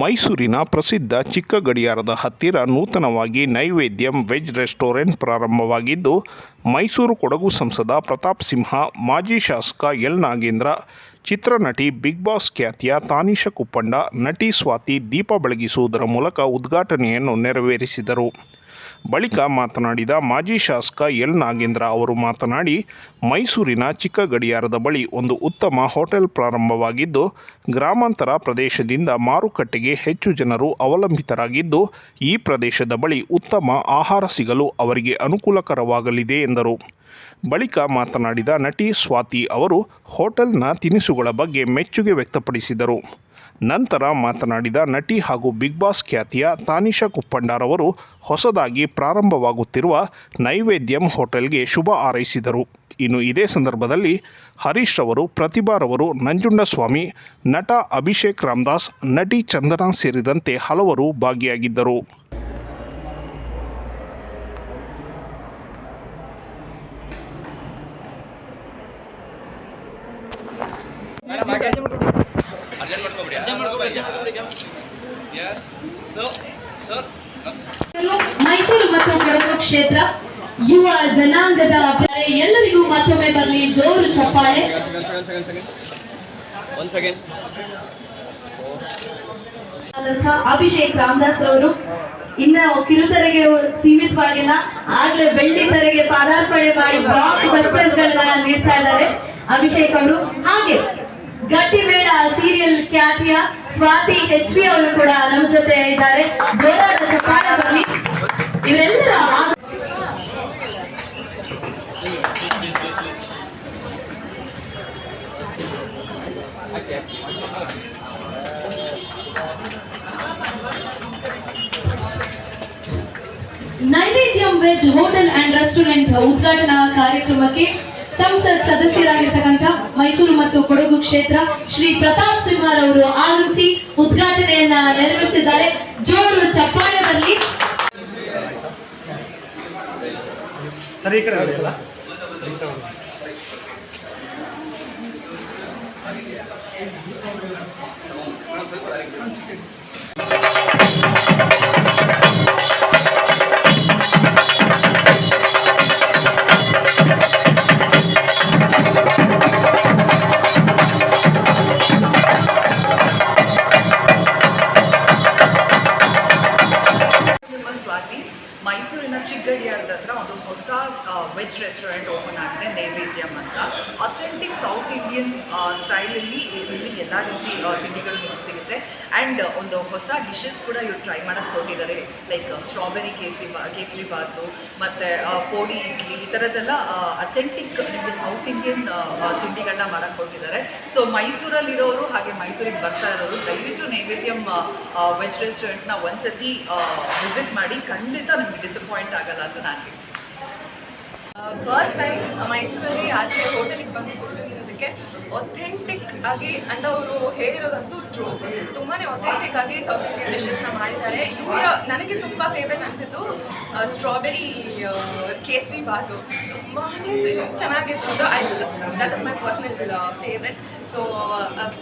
ಮೈಸೂರಿನ ಪ್ರಸಿದ್ಧ ಚಿಕ್ಕ ಗಡಿಯಾರದ ಹತ್ತಿರ ನೂತನವಾಗಿ ನೈವೇದ್ಯಂ ವೆಜ್ ರೆಸ್ಟೋರೆಂಟ್ ಪ್ರಾರಂಭವಾಗಿದ್ದು, ಮೈಸೂರು ಕೊಡಗು ಸಂಸದ ಪ್ರತಾಪ್ ಸಿಂಹ, ಮಾಜಿ ಶಾಸಕ ಎಲ್ ನಾಗೇಂದ್ರ, ಚಿತ್ರನಟಿ ಬಿಗ್ ಬಾಸ್ ಖ್ಯಾತಿಯ ತಾನಿಷ ಕುಪ್ಪಂಡ, ನಟಿ ಸ್ವಾತಿ ದೀಪ ಬೆಳಗಿಸುವುದರ ಮೂಲಕ ಉದ್ಘಾಟನೆಯನ್ನು ನೆರವೇರಿಸಿದರು. ಬಳಿಕ ಮಾತನಾಡಿದ ಮಾಜಿ ಶಾಸಕ ಎಲ್ ನಾಗೇಂದ್ರ ಅವರು ಮಾತನಾಡಿ, ಮೈಸೂರಿನ ಚಿಕ್ಕ ಗಡಿಯಾರದ ಬಳಿ ಒಂದು ಉತ್ತಮ ಹೋಟೆಲ್ ಪ್ರಾರಂಭವಾಗಿದ್ದು, ಗ್ರಾಮಾಂತರ ಪ್ರದೇಶದಿಂದ ಮಾರುಕಟ್ಟೆಗೆ ಹೆಚ್ಚು ಜನರು ಅವಲಂಬಿತರಾಗಿದ್ದು, ಈ ಪ್ರದೇಶದ ಬಳಿ ಉತ್ತಮ ಆಹಾರ ಸಿಗಲು ಅವರಿಗೆ ಅನುಕೂಲಕರವಾಗಲಿದೆ ಎಂದರು. ಬಳಿಕ ಮಾತನಾಡಿದ ನಟಿ ಸ್ವಾತಿ ಅವರು, ಹೋಟೆಲ್ನ ತಿನಿಸುಗಳ ಬಗ್ಗೆ ಮೆಚ್ಚುಗೆ ವ್ಯಕ್ತಪಡಿಸಿದರು. ನಂತರ ಮಾತನಾಡಿದ ನಟಿ ಹಾಗೂ ಬಿಗ್ ಬಾಸ್ ಖ್ಯಾತಿಯ ತಾನಿಷಾ ಕುಪ್ಪಂಡರವರು ಹೊಸದಾಗಿ ಪ್ರಾರಂಭವಾಗುತ್ತಿರುವ ನೈವೇದ್ಯಂ ಹೋಟೆಲ್ಗೆ ಶುಭ ಹಾರೈಸಿದರು. ಇನ್ನು ಇದೇ ಸಂದರ್ಭದಲ್ಲಿ ಹರೀಶ್ ರವರು ಪ್ರತಿಭಾರವರು ನಂಜುಂಡಸ್ವಾಮಿ, ನಟ ಅಭಿಷೇಕ್ ರಾಮದಾಸ್, ನಟಿ ಚಂದನಾ ಸೇರಿದಂತೆ ಹಲವರು ಭಾಗಿಯಾಗಿದ್ದರು. ಮೈಸೂರು ಮತ್ತು ಕೊಡಗು ಕ್ಷೇತ್ರ. ಯುವ ಜನಾಂಗದ ಎಲ್ಲರಿಗೂ ಮತ್ತೊಮ್ಮೆ ಬರಲಿ. ಜೋರು ಚಪ್ಪಾಳೆ. ಅಭಿಷೇಕ್ ರಾಮದಾಸ್ ಅವರು ಇನ್ನ ಕಿರುತೆರೆಗೆ ಸೀಮಿತವಾಗಿಲ್ಲ. ಆಗ್ಲೇ ಬೆಳ್ಳಿ ತೆರೆಗೆ ಪಾದಾರ್ಪಣೆ ಮಾಡಿ ಬ್ಲಾಕ್ ಬಸ್ಟರ್ಸ್ ಗಳನ್ನ ನೀಡ್ತಾ ಇದ್ದಾರೆ. ಅಭಿಷೇಕ್ ಅವರು ಹಾಗೆ. ಗಟ್ಟಿ ಮೇಳ ಸೀರಿಯಲ್ ಖ್ಯಾತಿಯ ಸ್ವಾತಿ ಎಚ್ ಪಿ ಅವರು ಕೂಡ ನಮ್ಮ ಜೊತೆ ಇದ್ದಾರೆ. ಜೋರಾದ ಚಪ್ಪಾಳೆ ಬರಲಿ. ಇವರೆಲ್ಲರ ಆಗ- Naivedyam veg hotel and restaurant ಉದ್ಘಾಟನಾ ಕಾರ್ಯಕ್ರಮಕ್ಕೆ ಸಂಸತ್ ಸದಸ್ಯರಾಗಿರ್ತಕ್ಕಂಥ ಮೈಸೂರು ಮತ್ತು ಕೊಡಗು ಕ್ಷೇತ್ರ ಶ್ರೀ ಪ್ರತಾಪ್ ಸಿಂಹರವರು ಆಗಮಿಸಿ ಉದ್ಘಾಟನೆಯನ್ನ ನೆರವೇರಿಸಿದ್ದಾರೆ. ಜೋರು ಚಪ್ಪಾಳೆ ಬರಲಿ ಸ್ಟೈಲಲ್ಲಿ ಇಲ್ಲಿ ಎಲ್ಲ ರೀತಿ ತಿಂಡಿಗಳು ನಿಮಗೆ ಸಿಗುತ್ತೆ. ಆ್ಯಂಡ್ ಒಂದು ಹೊಸ ಡಿಶಸ್ ಕೂಡ ಇವ್ರು ಟ್ರೈ ಮಾಡೋಕ್ಕೆ ಹೊರಟಿದ್ದಾರೆ. ಲೈಕ್ ಸ್ಟ್ರಾಬೆರಿ ಕೇಸರಿ ಕೇಸರಿ ಬಾತು ಮತ್ತು ಪೋಡಿ ಇಡ್ಲಿ, ಈ ಥರದ್ದೆಲ್ಲ ಅಥೆಂಟಿಕ್ ನಿಮಗೆ ಸೌತ್ ಇಂಡಿಯನ್ ತಿಂಡಿಗಳನ್ನ ಮಾಡೋಕ್ಕೆ ಹೊರಟಿದ್ದಾರೆ. ಸೊ ಮೈಸೂರಲ್ಲಿರೋರು ಹಾಗೆ ಮೈಸೂರಿಗೆ ಬರ್ತಾ ಇರೋರು ದಯವಿಟ್ಟು ನೈವೇದ್ಯಂ ವೆಜ್ ರೆಸ್ಟೋರೆಂಟ್ನ ಒಂದ್ಸತಿ ವಿಸಿಟ್ ಮಾಡಿ ಖಂಡಿತ ನಿಮಗೆ ಡಿಸಪಾಯಿಂಟ್ ಆಗಲ್ಲ ಅಂತ ನಾನು ಹೇಳ್ತೀನಿ. ಫಸ್ಟ್ ಟೈಮ್ ಮೈಸೂರಲ್ಲಿ ಆಚೆ ಹೋಟೆಲಿಗೆ ಬಂದು ತಿನ್ನೋದಕ್ಕೆ ಒಥೆಂಟಿಕ್ ಆಗಿ ಅಂತ ಅವರು ಹೇಳಿರೋದಂತೂ ಟ್ರೂ ತುಂಬಾ ಒಥೆಂಟಿಕ್ ಆಗಿ ಸೌತ್ ಇಂಡಿಯನ್ ಡಿಶಸ್ನ ಮಾಡಿದ್ದಾರೆ. ಇವರ, ನನಗೆ ತುಂಬ ಫೇವ್ರೆಟ್ ಅನಿಸಿದ್ದು ಸ್ಟ್ರಾಬೆರಿ ಕೇಸರಿ ಬಾತು. ತುಂಬಾ ಚೆನ್ನಾಗಿತ್ತು I that is my personal favourite so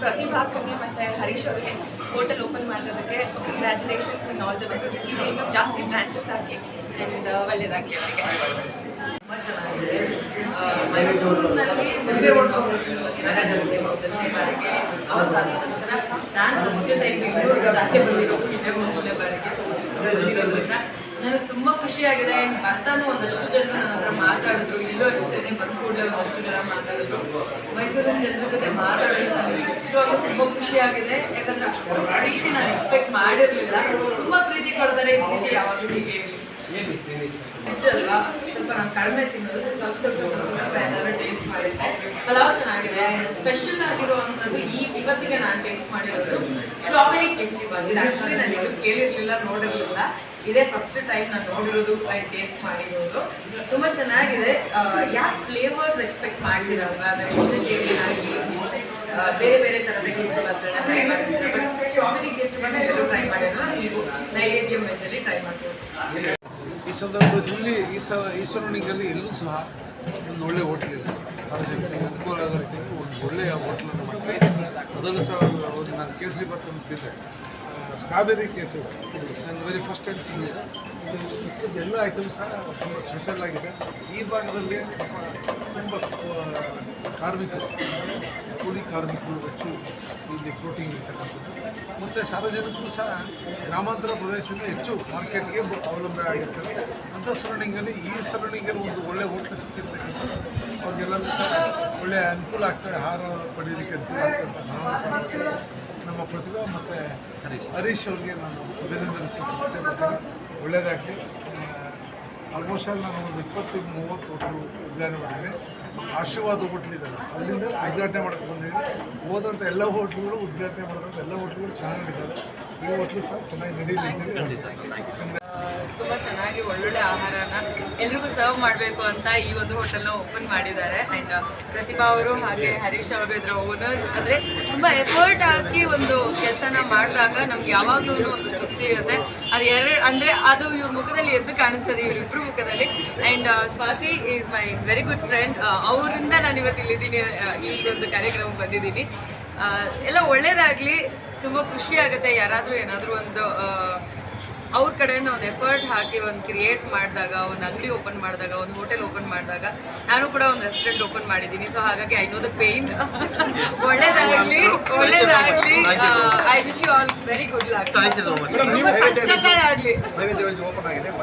ಪ್ರತಿಭಾಕರ್ಗೆ ಮತ್ತೆ ಹರೀಶ್ ಅವರಿಗೆ hotel open ಮಾಡಿರೋದಕ್ಕೆ congratulations in all the best ಈಗ ಇನ್ನೂ ಜಾಸ್ತಿ ಬ್ರಾಂಚಸ್ ಆಗಲಿ ಆ್ಯಂಡ್ ಒಳ್ಳೆಯದಾಗಲಿ ಅವರಿಗೆ. ಬಗ್ಗೆ ನನಗೆ ಮೊದಲನೇ ಬಾರಿಗೆ ಅವಸಾನ ನಂತರ ನಾನು ಫಸ್ಟ್ ಟೈಮ್ ಬೆಂಗಳೂರು ಆಚೆ ಬಂದಿರೋದು ಬಾರಿಗೆ ಸೊ ಬಂದಿರೋದ್ರಿಂದ ನನಗೆ ತುಂಬ ಖುಷಿಯಾಗಿದೆ ಆ್ಯಂಡ್ ಬರ್ತಾನು ಒಂದಷ್ಟು ಜನ ನನ್ನ ಹತ್ರ ಮಾತಾಡಿದ್ರು ಇಲ್ಲೂ ಅಷ್ಟೇ ಬಂದು ಕೂಡಲೇ ಒಂದಷ್ಟು ಜನ ಮಾತಾಡಿದ್ರು ಮೈಸೂರಿನ ಜನರ ಜೊತೆ ಮಾತಾಡಿದ್ರು ಸೊ ಅದು ತುಂಬ ಖುಷಿಯಾಗಿದೆ ಯಾಕಂದ್ರೆ ಅಷ್ಟು ಪ್ರೀತಿ ನಾನು ಎಕ್ಸ್ಪೆಕ್ಟ್ ಮಾಡಿರಲಿಲ್ಲ ತುಂಬ ಪ್ರೀತಿ ಕೊಡ್ತಾರೆ ಈ ಪ್ರೀತಿ ಯಾವಾಗಲೂ ಹೀಗೆ ಅಲ್ವಾ ಸ್ವಲ್ಪ ನಾನು ಕಡಿಮೆ ತಿನ್ನೋದು, ಸ್ವಲ್ಪ ಸ್ವಲ್ಪ ಸ್ವಲ್ಪ ಸ್ವಲ್ಪ ಎಲ್ಲರೂ ಟೇಸ್ಟ್ ಮಾಡಿದ್ದೆ ಪಲಾವ್ ಚೆನ್ನಾಗಿದೆ. ಸ್ಪೆಷಲ್ ಆಗಿರುವಂಥದ್ದು ಈ ಇವತ್ತಿಗೆ ನಾನು ಟೇಸ್ಟ್ ಮಾಡಿರೋದು ಸ್ಟ್ರಾಬೆರಿ ಕೇಸರಿ ಬಾತ್. ಇದು ಆ್ಯಕ್ಚುಲಿ ನಾನು ಕೇಳಿರಲಿಲ್ಲ, ನೋಡಿರಲಿಲ್ಲ. ಇದೇ ಫಸ್ಟ್ ಟೈಮ್ ನಾನು ನೋಡಿರೋದು ಆ್ಯಂಡ್ ಟೇಸ್ಟ್ ಮಾಡಿರೋದು. ತುಂಬ ಚೆನ್ನಾಗಿದೆ. ಯಾವ ಫ್ಲೇವರ್ಸ್ ಎಕ್ಸ್ಪೆಕ್ಟ್ ಮಾಡ್ತೀರಲ್ವಾ? ಅಂದರೆ ವೆಜಿಟೇರಿಯನ್ ಆಗಿ ಬೇರೆ ಬೇರೆ ಥರದ ಕೇಸರಿ ಬಾತ್ಗಳನ್ನ ಟ್ರೈ ಮಾಡಿರ್ತಾರೆ? ಬಟ್ ಸ್ಟ್ರಾಬೆರಿ ಟ್ರೈ ಮಾಡಿರಲ್ಲ ನೀವು ನೈವೇದ್ಯ ವೆಜ್ಜಲ್ಲಿ ಟ್ರೈ ಮಾಡ್ಬೋದು ಈ ಸಂದರ್ಭದಲ್ಲಿ ಈ ಸ್ಥಳ ಈ ಸರೌಂಡಿಂಗಲ್ಲಿ ಎಲ್ಲೂ ಸಹ ಒಂದು ಒಳ್ಳೆಯ ಹೋಟ್ಲ್ ಇಲ್ಲ. ಸಾರ್ವಜನಿಕರಿಗೆ ಅನುಕೂಲ ಆಗೋ ರೀತಿಯಲ್ಲಿ ಒಂದು ಒಳ್ಳೆಯ ಹೋಟ್ಲನ್ನು ಮಾಡಿ ಅದರಲ್ಲೂ ಸಹ ಒಂದು ನಾನು ಕೇಸರಿ ಭಟ್ ಅಂತ ಸ್ಟ್ರಾಬೆರಿ ಕೇಸರಿ ನಾನು ವೆರಿ ಫಸ್ಟ್ ಟೈಮ್ ತಿಂದಿದ್ದೆ. ಇದು ಎಲ್ಲ ಐಟಮ್ಸ್ ಸಹ ತುಂಬ ಸ್ಪೆಷಲ್ ಆಗಿದೆ. ಈ ಭಾಗದಲ್ಲಿ ತುಂಬ ಕಾರ್ಮಿಕರು ಕೂಲಿ ಕಾರ್ಮಿಕರು ಹೆಚ್ಚು ಇಲ್ಲಿ ಫ್ಲೋಟಿಂಗ್ ಇರ್ತಕ್ಕಂಥದ್ದು. ಮತ್ತು ಸಾರ್ವಜನಿಕರು ಸಹ ಗ್ರಾಮಾಂತರ ಪ್ರದೇಶದಿಂದ ಹೆಚ್ಚು ಮಾರ್ಕೆಟ್ಗೆ ಅವಲಂಬನೆ ಆಗಿರ್ತಾರೆ. ಅಂಥ ಸರೌಂಡಿಂಗಲ್ಲಿ ಈ ಸರೌಂಡಿಂಗಲ್ಲಿ ಒಂದು ಒಳ್ಳೆ ಹೋಟ್ಲು ಸಿಕ್ಕಿರ್ತಕ್ಕಂಥದ್ದು. ಅವ್ರಿಗೆಲ್ಲರೂ ಸಹ ಒಳ್ಳೆಯ ಅನುಕೂಲ ಆಗ್ತದೆ. ಆಹಾರ ಪಡೆಯೋದಕ್ಕೆ ಅನುಕೂಲ ಆಗ್ತದೆ. ನಮ್ಮ ಪ್ರತಿಭಾ ಮತ್ತು ಹರೀಶ್ ಅವ್ರಿಗೆ ನಾನು ಅಭಿನಂದನೆ ಸಲ್ಲಿಸಿ ಒಳ್ಳೆಯದಾಗಲಿ. ಆಲ್ಮೋಸ್ಟ್ ಆಲ್ ನಾನು ಒಂದು ಇಪ್ಪತ್ತು ಮೂವತ್ತು ಹೋಟ್ಲು ಉದ್ಘಾಟನೆ ಮಾಡಿದ್ದೀನಿ. ಆಶೀರ್ವಾದ ಹೋಟ್ಲ್ ಇದೆಲ್ಲ ಅಲ್ಲಿಂದ ಉದ್ಘಾಟನೆ ಮಾಡಕ್ಕೆ ಬಂದಿದ್ದೀನಿ. ಹೋದಂಥ ಎಲ್ಲ ಹೋಟ್ಲುಗಳು ಉದ್ಘಾಟನೆ ಮಾಡಿದಂಥ ಎಲ್ಲ ಹೋಟ್ಲುಗಳು ಚೆನ್ನಾಗಿ ನಡೀತಾರೆ ಈ ಹೋಟ್ಲು ಸಹ ಚೆನ್ನಾಗಿ ನಡೀಲಿ ಅಂತೇಳಿ ತುಂಬ ಚೆನ್ನಾಗಿ ಒಳ್ಳೊಳ್ಳೆ ಆಹಾರನ ಎಲ್ರಿಗೂ ಸರ್ವ್ ಮಾಡಬೇಕು ಅಂತ ಈ ಒಂದು ಹೋಟೆಲ್ನ ಓಪನ್ ಮಾಡಿದ್ದಾರೆ. ಆ್ಯಂಡ್ ಪ್ರತಿಭಾ ಅವರು ಹಾಗೆ ಹರೀಶ್ ಅವರು ಇದರ ಓನರ್ ಅಂದರೆ ತುಂಬ ಎಫರ್ಟ್ ಹಾಕಿ ಒಂದು ಕೆಲಸನ ಮಾಡಿದಾಗ ನಮ್ಗೆ ಯಾವಾಗಲೂ ಒಂದು ತೃಪ್ತಿ ಇರುತ್ತೆ. ಅದು ಎರಡು ಅಂದರೆ ಅದು ಇವ್ರ ಮುಖದಲ್ಲಿ ಎದ್ದು ಕಾಣಿಸ್ತದೆ ಇವರಿಬ್ಬರು ಮುಖದಲ್ಲಿ. And Swathi is my very good friend ಅವರಿಂದ ನಾನು ಇವತ್ತು ಇಲ್ಲಿದ್ದೀನಿ ಆ, ಈ ಒಂದು ಕಾರ್ಯಕ್ರಮಕ್ಕೆ ಬಂದಿದ್ದೀನಿ. ಎಲ್ಲ ಒಳ್ಳೇದಾಗಲಿ ತುಂಬ ಖುಷಿ ಆಗುತ್ತೆ. ಯಾರಾದರೂ ಏನಾದರೂ ಒಂದು ಅವ್ರ ಕಡೆಯಿಂದ ಒಂದು ಎಫರ್ಟ್ ಹಾಕಿ ಒಂದು ಕ್ರಿಯೇಟ್ ಮಾಡಿದಾಗ ಒಂದು ಅಂಗಡಿ ಓಪನ್ ಮಾಡಿದಾಗ ಒಂದು ಹೋಟೆಲ್ ಓಪನ್ ಮಾಡಿದಾಗ ನಾನು ಕೂಡ ಒಂದು ರೆಸ್ಟೋರೆಂಟ್ ಓಪನ್ ಮಾಡಿದ್ದೀನಿ. ಸೊ ಹಾಗಾಗಿ ಐ ನೋ ದ ಪೇನ್ ಒಳ್ಳೇದಾಗಲಿ ಒಳ್ಳೇದಾಗಲಿ. I wish you all very good luck ಆಗಲಿ.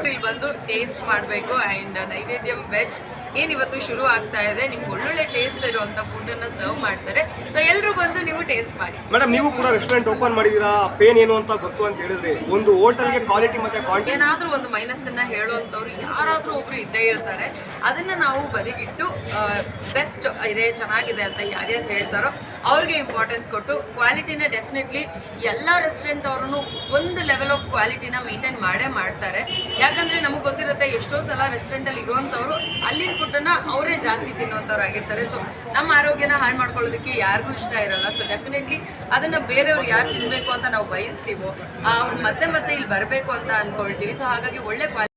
ಇಲ್ಲಿ ಬಂದು ಟೇಸ್ಟ್ ಮಾಡಬೇಕು ಆ್ಯಂಡ್ ನೈವೇದ್ಯಂ ವೆಜ್ ಏನಿವತ್ತು ಶುರು ಆಗ್ತಾ ಇದೆ? ನಿಮ್ಗೆ ಒಳ್ಳೊಳ್ಳೆ ಟೇಸ್ಟ್ ಇರುವಂಥ ಫುಡ್ಡನ್ನು ಸರ್ವ್ ಮಾಡ್ತಾರೆ. ಸೊ ಎಲ್ಲರೂ ಬಂದು ನೀವು ಟೇಸ್ಟ್ ಮಾಡಿ. ಮೇಡಮ್ ನೀವು ಕೂಡ ರೆಸ್ಟೋರೆಂಟ್ ಓಪನ್ ಮಾಡಿದೀರಾ ಪೇನ್ ಏನು ಅಂತ ಗೊತ್ತು ಅಂತ ಹೇಳಿದ್ರಿ ಒಂದು ಹೋಟೆಲ್ಗೆ ಕ್ವಾಲಿಟಿ ಮತ್ತೆ ಕ್ವಾಂಟಿಟಿ ಏನಾದರೂ ಒಂದು ಮೈನಸ್ ಅನ್ನ ಹೇಳುವಂಥವ್ರು ಯಾರಾದರೂ ಒಬ್ರು ಇದ್ದೇ ಇರ್ತಾರೆ. ಅದನ್ನ ನಾವು ಬದಿಗಿಟ್ಟು ಬೆಸ್ಟ್ ಇದೆ, ಚೆನ್ನಾಗಿದೆ ಅಂತ ಯಾರ್ಯಾರು ಹೇಳ್ತಾರೋ ಅವ್ರಿಗೆ ಇಂಪಾರ್ಟೆನ್ಸ್ ಕೊಟ್ಟು ಕ್ವಾಲಿಟಿನ ಡೆಫಿನೆಟ್ಲಿ ಎಲ್ಲ ರೆಸ್ಟೋರೆಂಟ್ ಅವ್ರೂ ಒಂದು ಲೆವೆಲ್ ಆಫ್ ಕ್ವಾಲಿಟಿನ ಮೇಂಟೈನ್ ಮಾಡೇ ಮಾಡ್ತಾರೆ. ಯಾಕಂದ್ರೆ ನಮಗೆ ಗೊತ್ತಿರುತ್ತೆ ಎಷ್ಟೋ ಸಲ ರೆಸ್ಟೋರೆಂಟಲ್ಲಿ ಇರುವಂಥವ್ರು ಅಲ್ಲಿನ ಫುಡ್ಡನ್ನ ಅವರೇ ಜಾಸ್ತಿ ತಿನ್ನುವಂಥವ್ರು ಆಗಿರ್ತಾರೆ ಸೊ ನಮ್ಮ ಆರೋಗ್ಯನ ಹಾಳು ಮಾಡ್ಕೊಳ್ಳೋದಕ್ಕೆ ಯಾರಿಗೂ ಇಷ್ಟ ಇರಲ್ಲ. ಸೊ ಡೆಫಿನೆಟ್ಲಿ ಅದನ್ನ ಬೇರೆಯವ್ರು ಯಾರು ತಿನ್ನಬೇಕು ಅಂತ ನಾವು ಬಯಸ್ತೀವೋ ಅವ್ರು ಮತ್ತೆ ಮತ್ತೆ ಇಲ್ಲಿ ಬರಬೇಕು ಅಂತ ಅನ್ಕೊಳ್ತೀವಿ ಸೊ ಹಾಗಾಗಿ ಒಳ್ಳೆ ಕ್ವಾಲಿಟಿ